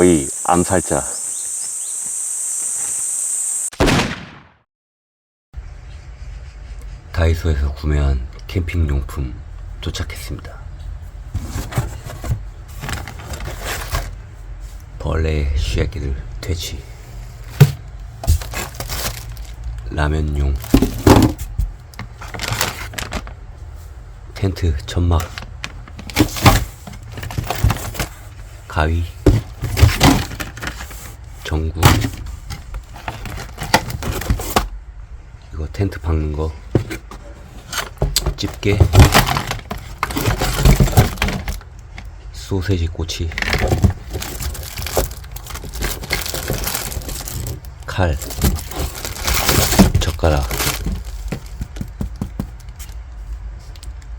거의 암살자. 다이소에서 구매한 캠핑 용품 도착했습니다. 벌레 쥐야기들 퇴치. 라면용. 텐트 천막. 가위. 전구. 이거 텐트 박는 거. 집게. 소세지 꼬치. 칼. 젓가락.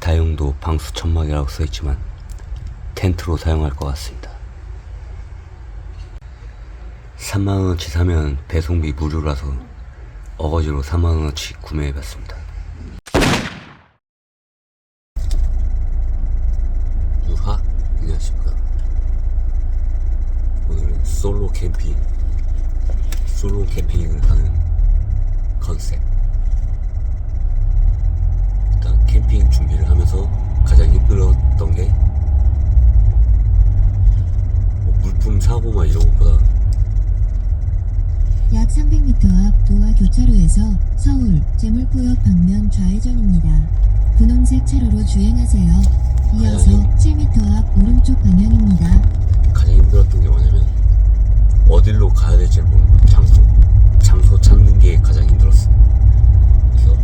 다용도 방수 천막이라고 써있지만 텐트로 사용할 것 같습니다. 3만원어치 사면 배송비 무료라서 어거지로 3만원어치 구매해봤습니다. 유하? 안녕하십니까. 오늘은 솔로 캠핑, 솔로 캠핑을 하는 컨셉. 일단 캠핑 준비를 하면서 가장 힘들었던 게 뭐 물품 사고만 이런 것보다 약 300m 앞 도화 교차로에서 서울 제물포역 방면 좌회전입니다. 분홍색 차로로 주행하세요. 이어서 7m 앞 오른쪽 방향입니다. 가장 힘들었던 게 뭐냐면 어디로 가야 될지 모르는 장소 장소 찾는 게 가장 힘들었어요 그래서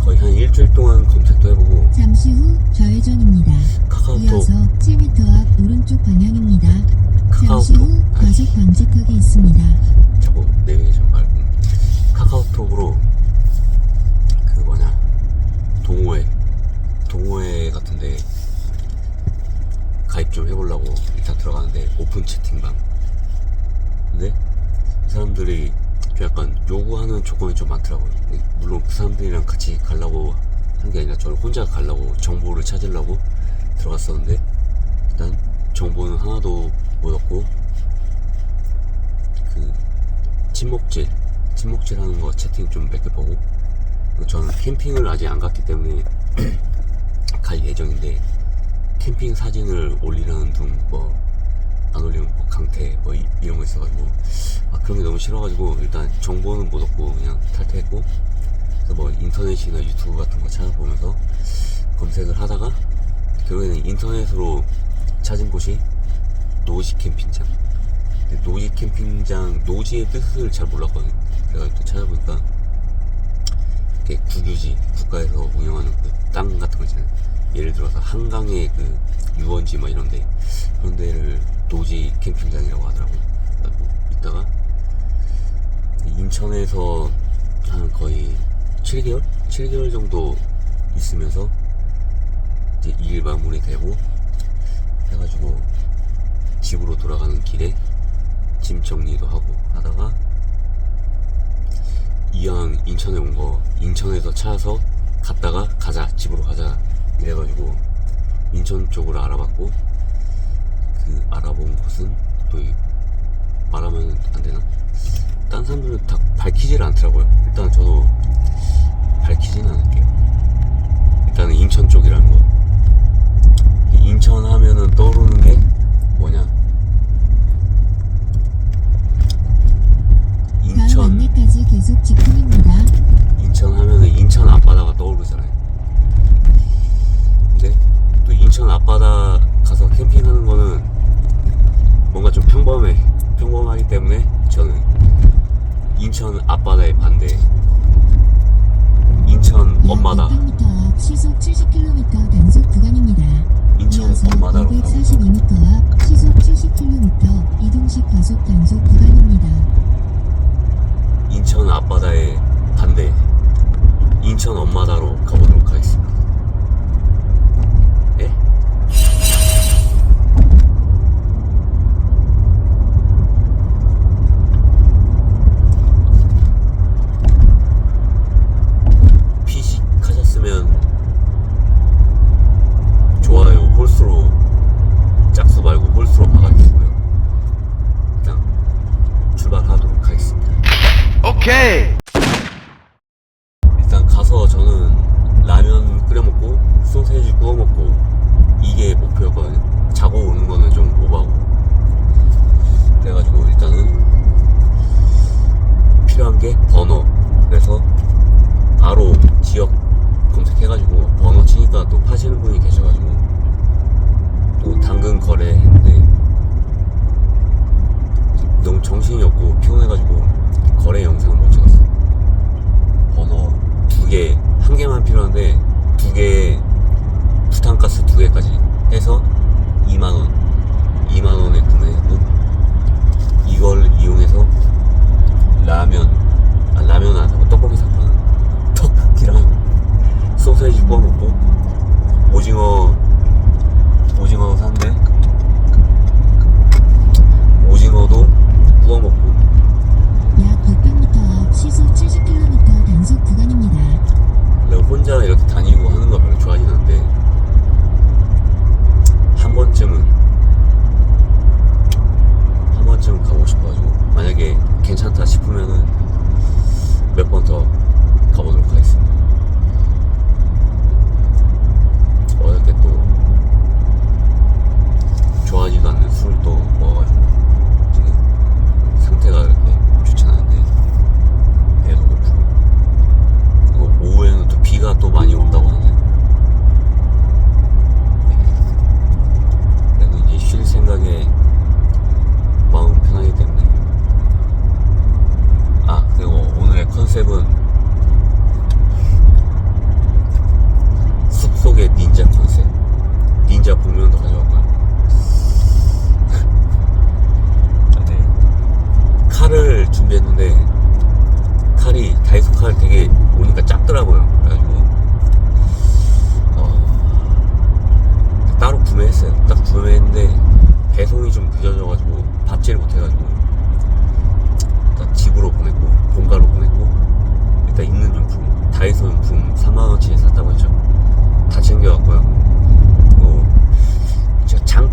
거의 한 일주일 동안 검색도 해보고 잠시 후 좌회전입니다. 카카오톡 이어서 7m 앞 오른쪽 방향입니다. 잠시 카카오톡 후 아, 과속 방지턱이 있습니다. 자꾸 내비게이션 말고 카카오톡으로 그 뭐냐 동호회 동호회 같은데 가입 좀 해보려고 일단 들어가는데 오픈 채팅방. 근데 그 사람들이 좀 약간 요구하는 조건이 좀 많더라고요. 물론 그 사람들이랑 같이 가려고 한 게 아니라 저는 혼자 가려고 정보를 찾으려고 들어갔었는데 일단 정보는 하나도 못 얻고 그 침묵질 침묵질 하는 거 채팅 좀 몇 개 보고 그리고 저는 캠핑을 아직 안 갔기 때문에 갈 예정인데 캠핑 사진을 올리라는 둥뭐 안 올리면 뭐 강퇴 뭐 이, 이런 거 있어가지고 아 그런 게 너무 싫어가지고 일단 정보는 못 얻고 그냥 탈퇴했고 그래서 뭐 인터넷이나 유튜브 같은 거 찾아보면서 검색을 하다가 결국에는 인터넷으로 찾은 곳이 노지 캠핑장 노지 캠핑장 노지의 뜻을 잘 몰랐거든요. 그래서 또 찾아보니까 이렇게 국유지 국가에서 운영하는 그 땅 같은 거 있잖아요. 예를 들어서 한강의 그 유원지 뭐 이런데 그런 데를 노지 캠핑장이라고 하더라고요. 이따가 인천에서 한 거의 7개월? 7개월 정도 있으면서 이제 일 마무리되고 해가지고 집으로 돌아가는 길에 짐 정리도 하고 하다가 이왕 인천에 온 거 인천에서 찾아서 갔다가 가자 집으로 가자 이래가지고 인천 쪽으로 알아봤고 그 알아본 곳은 또 이- 말하면 안 되나? 딴 사람들은 다 밝히질 않더라고요. 일단 저도 밝히진 않을게요. 일단은 인천 쪽이라는 거. 인천 하면은 떠오르는 게 뭐냐? 인천 안내까지 계속 직행입니다. 인천 하면은 인천 앞바다가 떠오르잖아요. 근데 또 인천 앞바다 가서 캠핑하는 거는 뭔가 좀 평범해. 평범하기 때문에 저는 인천 앞바다의 반대. 인천 약 엄마다. 600m 앞 시속 70km 단속 구간입니다. 인천 이어서 엄마다로 가고. 242m 앞 시속 70km 이동식 과속 단속 구간입니다. 인천 앞바다의 반대. 인천 엄마다로 가보도록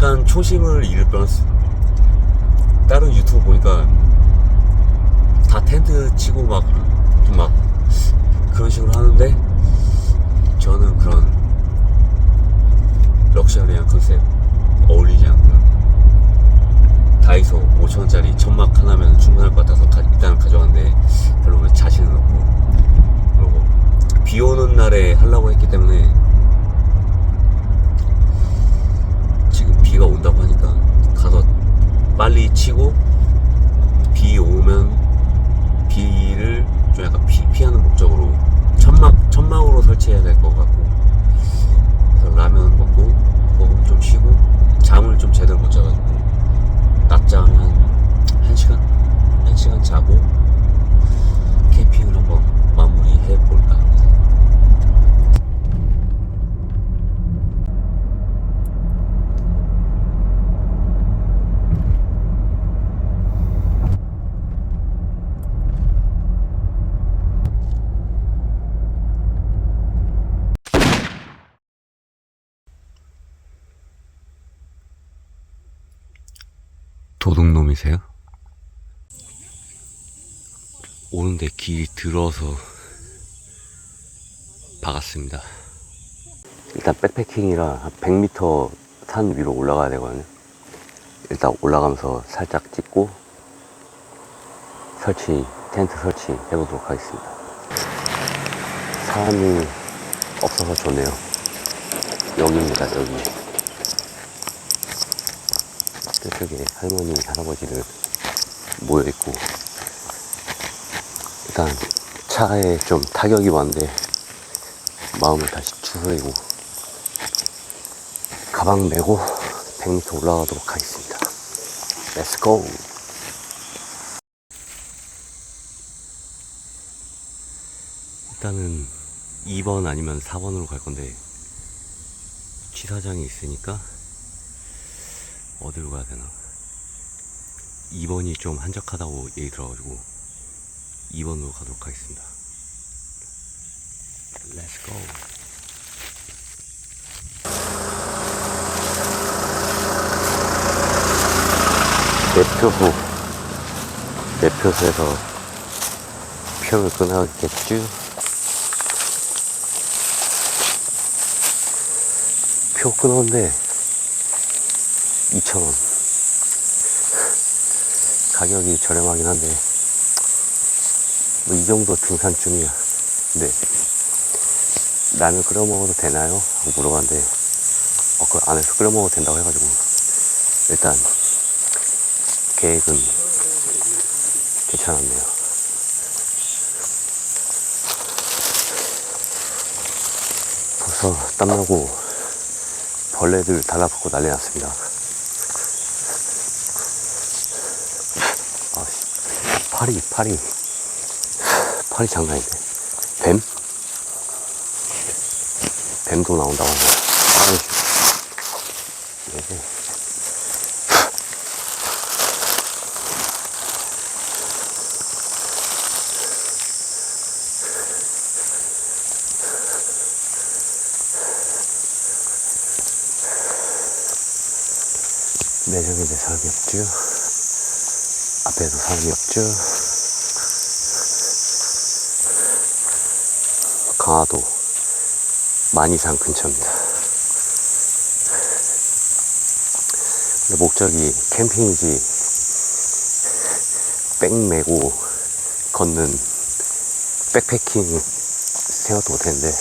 잠깐 초심을 잃을 뻔했어요. 다른 유튜브 보니까 다 텐트 치고 막, 좀 막, 그런 식으로 하는데, 저는 그런 럭셔리한 컨셉 어울리지 않고요. 다이소 5천원짜리 천막 하나면 충분할 것 같아서 가- 일단 가져왔는데, 별로 자신은 없고, 그리고 비 오는 날에 하려고 했기 때문에, 지금 비가 온다고 하니까, 가서 빨리 치고, 비 오면 비를 좀 약간 피, 피하는 목적으로 천막 천막으로 설치해야 될 것 같고 라면 먹고 먹고 좀 쉬고 잠을 좀 제대로 못 자가지고 낮잠 한한 시간 한 시간 자고 캠핑을 한번 마무리해 볼까 합니다. 도둑놈이세요? 오는데 길이 들어서 박았습니다. 일단 백패킹이라 한 100m 산 위로 올라가야 되거든요. 일단 올라가면서 살짝 찍고 설치, 텐트 설치 해보도록 하겠습니다. 사람이 없어서 좋네요. 여기입니다, 여기. 저쪽에 할머니, 할아버지들 모여있고, 일단 차에 좀 타격이 많은데, 마음을 다시 추스리고, 가방 메고 100m 올라가도록 하겠습니다. Let's go! 일단은 2번 아니면 4번으로 갈 건데, 취사장이 있으니까, 어디로 가야 되나? 2번이 좀 한적하다고 얘기 들어가지고 2번으로 가도록 하겠습니다. Let's go. 매표소 매표소에서 표를 끊어야겠죠? 표 끊었는데 2,000원. 가격이 저렴하긴 한데, 뭐 이 정도 등산쯤이야. 근데, 라면 끓여 먹어도 되나요? 하고 물어봤는데 어, 그 안에서 끓여 먹어도 된다고 해가지고 일단 계획은 괜찮았네요. 벌써 땀나고 벌레들 달라붙고 난리 났습니다. 아, 씨. 파리, 파리. 파리 장난인데. 뱀? 뱀도 나온다고 하네. 아이, 이게. 내정인데 사람이 없죠. 앞에도 사람이 없죠. 강화도 만이산 근처입니다. 목적이 캠핑이지 백 메고 걷는 백패킹 생각도 못했는데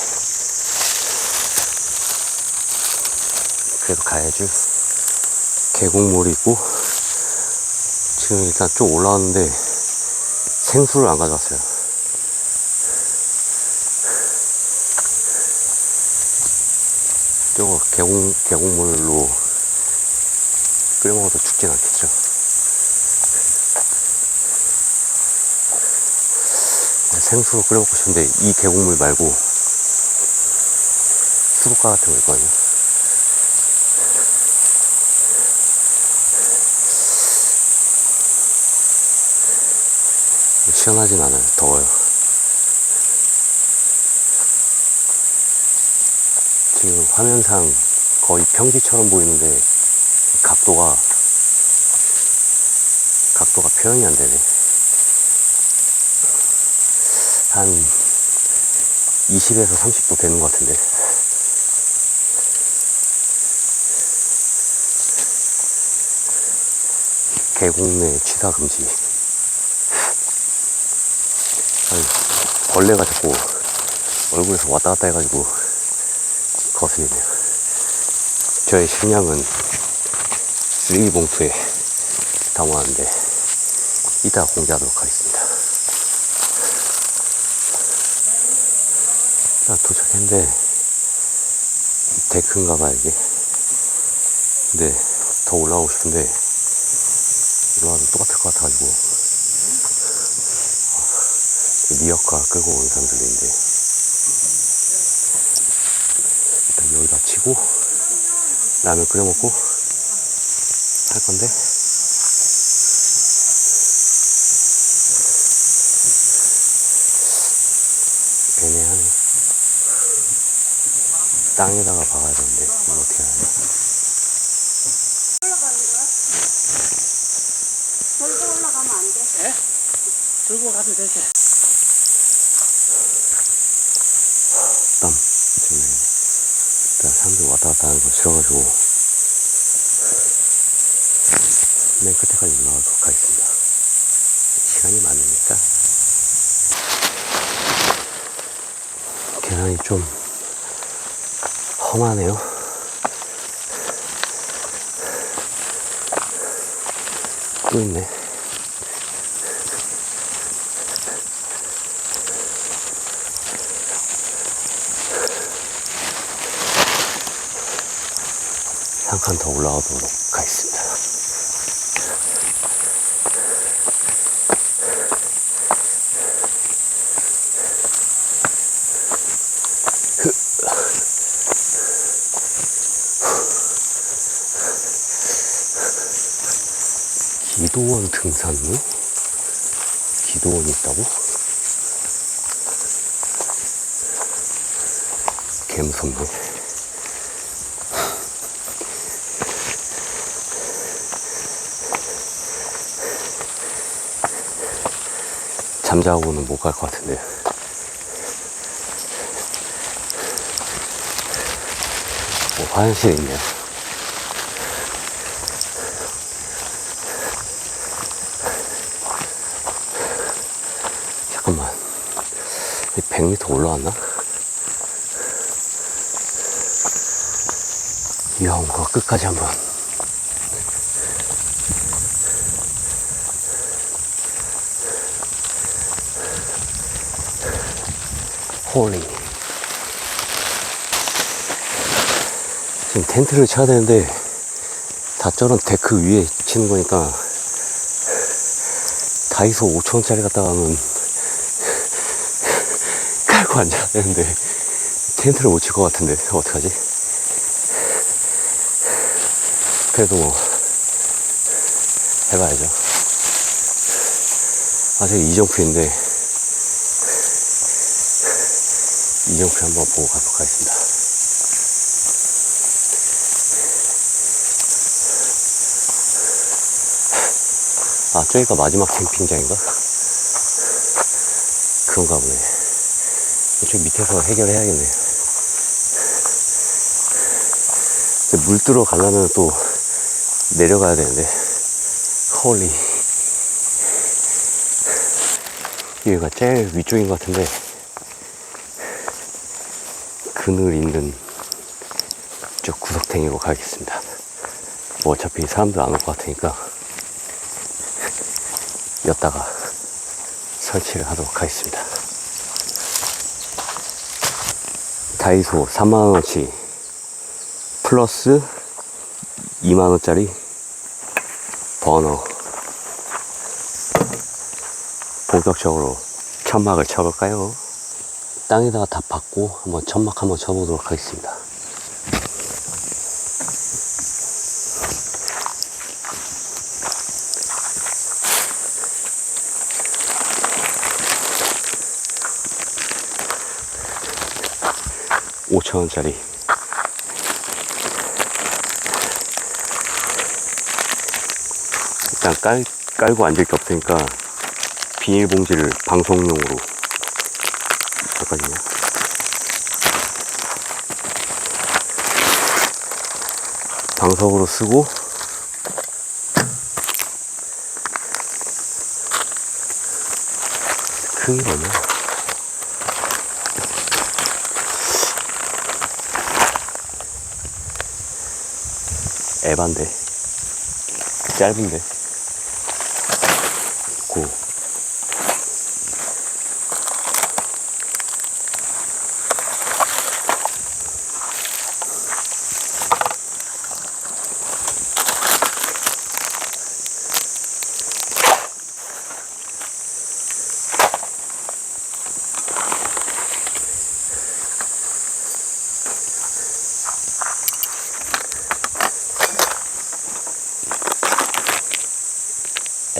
그래도 가야죠. 계곡물이 있고 지금 일단 좀 올라왔는데 생수를 안 가져왔어요. 저거 계곡, 계곡물로 끓여 먹어도 죽진 않겠죠. 생수로 끓여 먹고 싶은데 이 계곡물 말고 수도가 같은 거 있거든요. 시원하진 않아요. 더워요. 지금 화면상 거의 평지처럼 보이는데 각도가 각도가 표현이 안 되네. 한 20에서 30도 되는 것 같은데. 계곡 내 취사 금지. 아니, 벌레가 자꾸 얼굴에서 왔다 갔다 해가지고 거슬리네요. 저의 식량은 쓰레기 봉투에 담아왔는데 이따 공개하도록 하겠습니다. 자, 도착했는데 데크인가 봐 이게. 근데 더 올라오고 싶은데 올라와도 똑같을 것 같아가지고 리어카 끌고 온 사람들도 있는데 일단 여기다 치고 라면 끓여 먹고 할 건데 애매하네 땅에다가 박아야 되는데 이거 어떻게 하냐 절도 올라가면 안 돼. 들고 가도 되지. 땀 때문에 일단 사람들 왔다 갔다 하는 거 싫어가지고. 맨 끝에까지 올라가도록 하겠습니다. 시간이 많으니까. 계단이 좀 험하네요. 또 있네 한 칸 더 올라가도록 하겠습니다. 흐. 기도원 등산로? 기도원이 있다고? 개 무섭네. 잠자고는 못 갈 것 같은데. 뭐 화장실 있네요. 잠깐만. 100m 올라왔나? 이야, 뭔가 끝까지 한번. 홀리 지금 텐트를 쳐야 되는데 다 저런 데크 위에 치는 거니까 다이소 5천원짜리 갖다 가면 깔고 앉아야 되는데 텐트를 못 칠 것 같은데 어떡하지? 그래도 뭐 해봐야죠 아직 이정표인데 이정표 한번 보고 가도록 하겠습니다. 아 저기가 마지막 캠핑장인가? 그런가 보네. 저 밑에서 해결해야겠네. 물 들어 가려면 또 내려가야 되는데. 홀리 여기가 제일 위쪽인 것 같은데 그늘 있는 저 구석탱이로 가겠습니다. 뭐 어차피 사람들 안올 것 같으니까 였다가 설치를 하도록 하겠습니다. 다이소 3만원어치 플러스 2만원짜리 버너. 본격적으로 천막을 쳐볼까요? 땅에다가 다 받고 한번 천막 한번 쳐보도록 하겠습니다. 오천원짜리 일단 깔, 깔고 앉을 게 없으니까 비닐봉지를 방송용으로 잠깐만요. 방석으로 쓰고. 크기가 뭐냐 에반데. 짧은데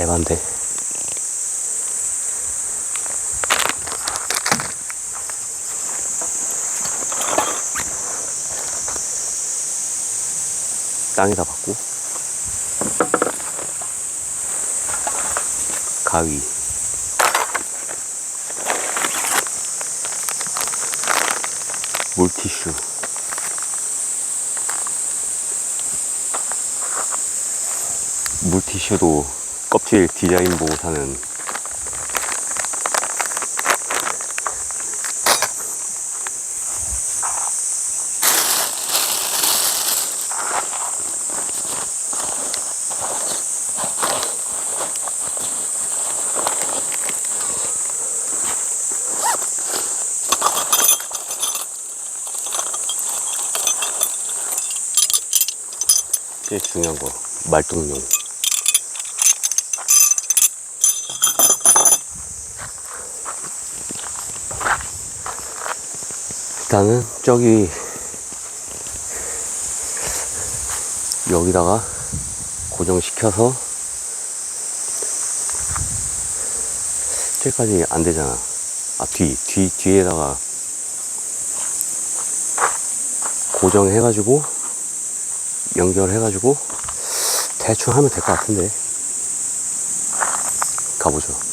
에반데. 땅에다 받고. 가위. 물티슈. 물티슈도 껍질 디자인 보고 사는 제일 중요한 거 말동용 일단은 저기 여기다가 고정시켜서 저기까지 안 되잖아. 아 뒤, 뒤, 뒤에다가 고정해가지고 연결해가지고 대충 하면 될 것 같은데. 가보죠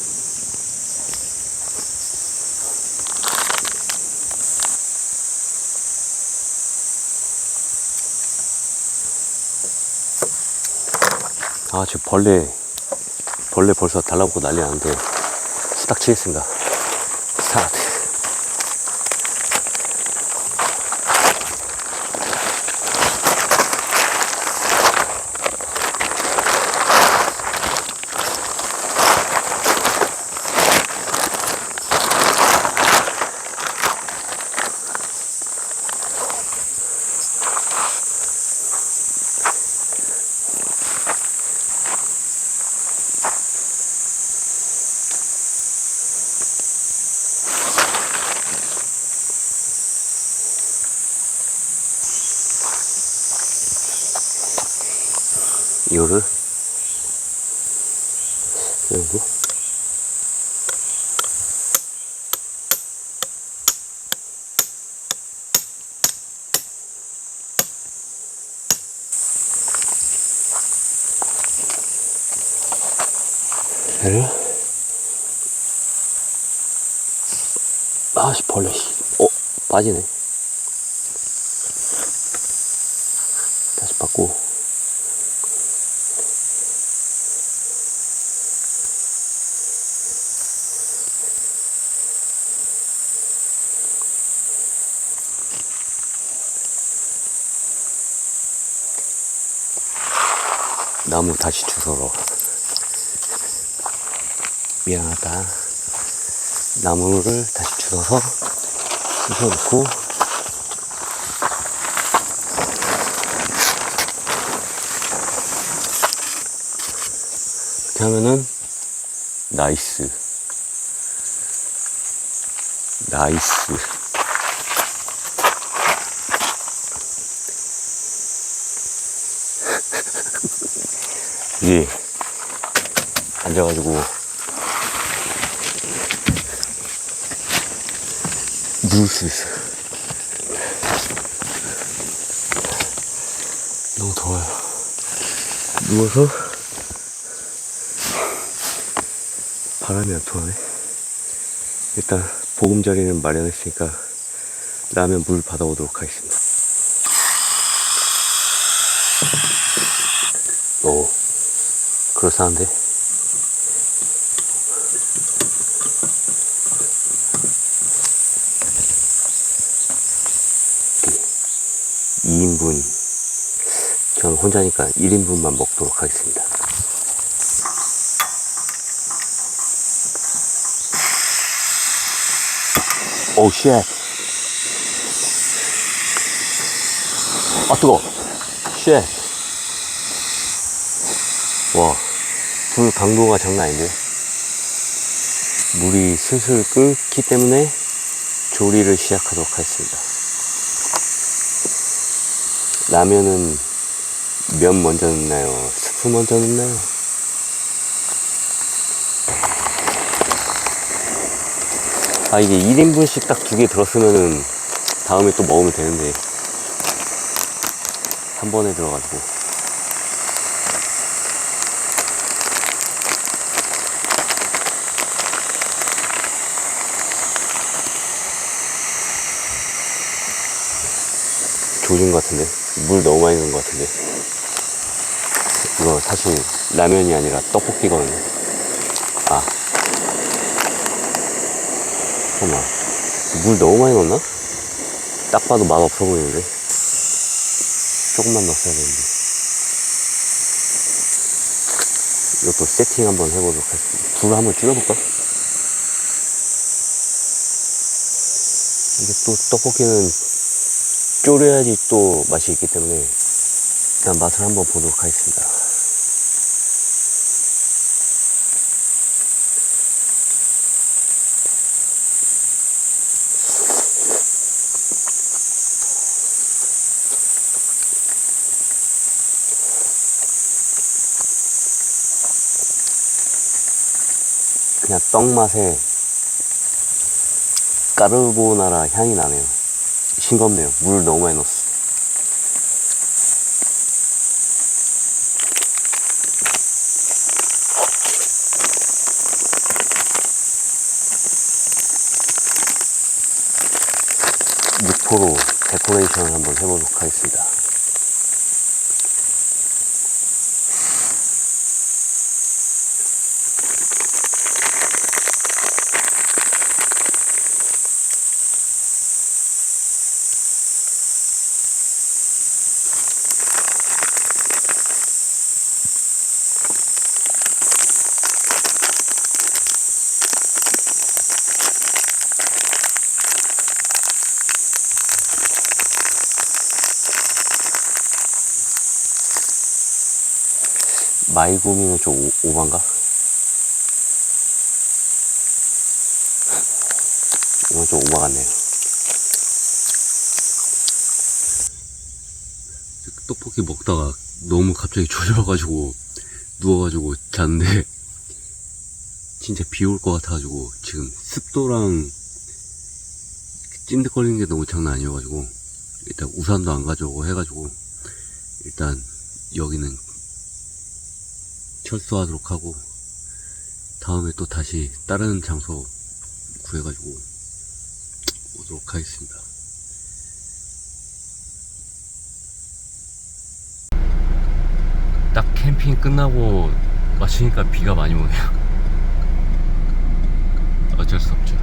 아 지금 벌레 벌레 벌써 달라붙고 난리 나는데 스탁 치겠습니다. 스타트 이 정도? 얘를 아씨 벌레 씨. 어 빠지네 다시 받고 나무 다시 주워러 미안하다. 나무를 다시 주워서. 쑤셔놓고. 이렇게 하면은 나이스. 나이스 이게 앉아가지고 누울 수 있어. 너무 더워요. 누워서 바람이 안 통하네. 일단 보금자리는 마련했으니까 라면 물 받아오도록 하겠습니다. 오, 그럴싸한데? 이인분 저는 혼자니까 1인분만 먹도록 하겠습니다. 오, 쉣. 아, 뜨거. 쉣. 와, 불 강도가 장난 아닌데. 물이 슬슬 끓기 때문에 조리를 시작하도록 하겠습니다. 라면은 면 먼저 넣나요? 스프 먼저 넣나요? 아 이게 1인분씩 딱 두 개 들었으면은 다음에 또 먹으면 되는데 한 번에 들어가지고 같은데? 물 너무 많이 넣은 것 같은데? 이거 사실 라면이 아니라 떡볶이거든요. 아. 잠깐만 물 너무 많이 넣었나? 딱 봐도 맛 없어 보이는데? 조금만 넣었어야 되는데. 이것도 세팅 한번 해보도록 하겠습니다 불을 한번 줄여볼까? 이게 또 떡볶이는 졸여야지 또 맛이 있기 때문에 일단 맛을 한번 보도록 하겠습니다. 그냥 떡 맛에 까르보나라 향이 나네요. 싱겁네요. 물 너무 많이 넣었어. 육포로 데코레이션을 한번 해보도록 하겠습니다. 마이구미는 좀 오, 오반가? 이건 좀 오바 같네요. 떡볶이 먹다가 너무 갑자기 졸려가지고 누워가지고 잤는데 진짜 비 올 것 같아가지고 지금 습도랑 찐득거리는 게 너무 장난 아니어가지고 일단 우산도 안 가져오고 해가지고 일단 여기는 철수하도록 하고 다음에 또 다시 다른 장소 구해가지고 오도록 하겠습니다. 딱 캠핑 끝나고 마치니까 비가 많이 오네요. 어쩔 수 없죠.